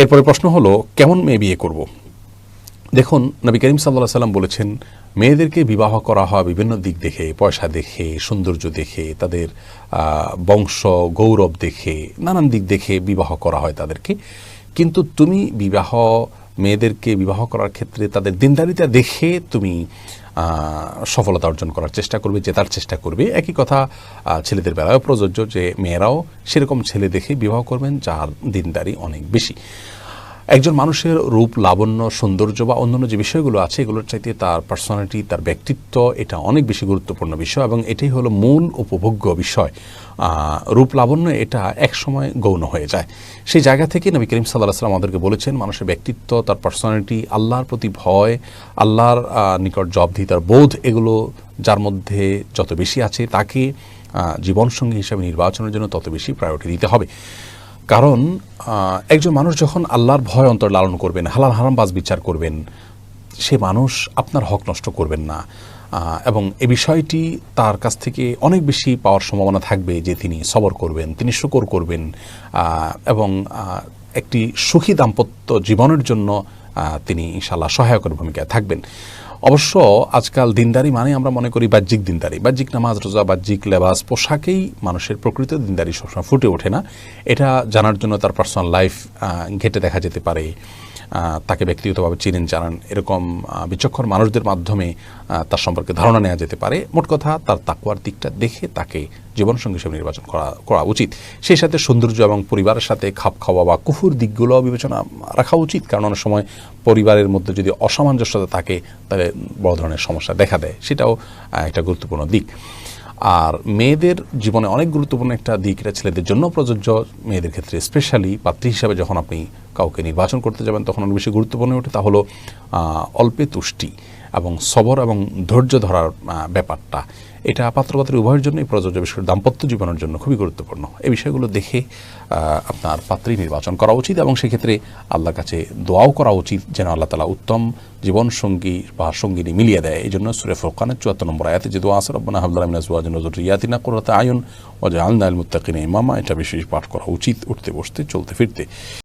এরপরে প্রশ্ন হলো, কেমন মেয়ে বিয়ে করব? দেখুন, নবী করিম সাল্লাহ সাল্লাম বলেছেন, মেয়েদেরকে বিবাহ করা হয় বিভিন্ন দিক দেখে, পয়সা দেখে, সৌন্দর্য দেখে, তাদের বংশ, গৌরব দেখে, নানান দিক দেখে বিবাহ করা হয় তাদেরকে। কিন্তু তুমি বিবাহ মেয়েদেরকে বিবাহ করার ক্ষেত্রে তাদের দিনদারিতা দেখে তুমি সফলতা অর্জন করার চেষ্টা করবে, জেতার চেষ্টা করবে। একই কথা ছেলেদের বেলায়ও প্রযোজ্য যে মেয়েরাও সেরকম ছেলে দেখে বিবাহ করবেন, যার দিনদারি অনেক বেশি। একজন মানুষের রূপ, লাবণ্য, সৌন্দর্য বা অন্যান্য যে বিষয়গুলো আছে, এগুলোর চাইতে তার পার্সোনালিটি তার ব্যক্তিত্ব এটা অনেক বেশি গুরুত্বপূর্ণ বিষয় এবং এটাই হলো মূল উপভোগ্য বিষয়। রূপ, লাবণ্য এটা একসময় গৌণ হয়ে যায়। সেই জায়গা থেকে নবী করিম সাল্লাহ সাল্লাম আমাদেরকে বলেছেন, মানুষের ব্যক্তিত্ব, তার পার্সোনালিটি আল্লাহর প্রতি ভয়, আল্লাহর নিকট জবধি তার বোধ, এগুলো যার মধ্যে যত বেশি আছে তাকে জীবনসঙ্গী হিসাবে নির্বাচনের জন্য তত বেশি প্রায়োরিটি দিতে হবে। কারণ একজন মানুষ যখন আল্লাহর ভয় অন্তর লালন করবেন, হালাল হারাম বাজ বিচার করবেন, সে মানুষ আপনার হক নষ্ট করবেন না। এবং এ বিষয়টি তার কাছ থেকে অনেক বেশি পাওয়ার সম্ভাবনা থাকবে যে তিনি সবর করবেন, তিনি শুকর করবেন। এবং একটি সুখী দাম্পত্য জীবনের জন্য তিনি ইনশাল্লাহ সহায়কের ভূমিকায় থাকবেন। অবশ্য আজকাল দিনদারি মানে আমরা মনে করি বাহ্যিক দিনদারি। বাহ্যিক নামাজ, রোজা, বাহ্যিক লেবাস, পোশাকেই মানুষের প্রকৃত দিনদারি সবসময় ফুটে ওঠে না। এটা জানার জন্য তার পার্সোনাল লাইফ ঘেটে দেখা যেতে পারে। তাকে ব্যক্তিগতভাবে চিনেন, জানান, এরকম বিচক্ষণ মানুষদের মাধ্যমে তার সম্পর্কে ধারণা নেওয়া যেতে পারে। মোট কথা, তার তাকুয়ার দিকটা দেখে তাকে জীবনসঙ্গী হিসেবে নির্বাচন করা করা উচিত। সেই সাথে সৌন্দর্য এবং পরিবারের সাথে খাপ খাওয়া বা কুফুর দিকগুলো বিবেচনা রাখা উচিত। কারণ অনেক সময় পরিবারের মধ্যে যদি অসামঞ্জস্যতা থাকে, তাহলে বড় ধরনের সমস্যা দেখা দেয়। সেটাও একটা গুরুত্বপূর্ণ দিক। আর মেয়েদের জীবনে অনেক গুরুত্বপূর্ণ একটা দিক এটা ছেলেদের জন্য প্রযোজ্য। মেয়েদের ক্ষেত্রে স্পেশালি পাত্রী হিসাবে যখন আপনি কাউকে নির্বাচন করতে যাবেন, তখন অনেক বেশি গুরুত্বপূর্ণ ওঠে। তা হলো অল্পে তুষ্টি। এবং সবর এবং ধৈর্য ধরার ব্যাপারটা। এটা পাত্রপাত্রী উভয়ের জন্যই প্রযোজ্য, বিশেষ করে দাম্পত্য জীবনের জন্য খুবই গুরুত্বপূর্ণ। এই বিষয়গুলো দেখে আপনার পাত্রী নির্বাচন করা উচিত এবং সেক্ষেত্রে আল্লাহর কাছে দোয়াও করা উচিত যেন আল্লাহ তালা উত্তম জীবন সঙ্গী বা সঙ্গিনী মিলিয়ে দেয়। এই জন্য সুরে ফোরকানের চুয়াত্তর নম্বর আয়াতে যে দোয়া আসর হাবলাম নাজওয়াজ নজর রিয়াতিনা করতে আয়ন ও যে আলনা আল মুত্তাকিনে ইমামা, এটা বিশেষ পাঠ করা উচিত, উঠতে বসতে, চলতে ফিরতে।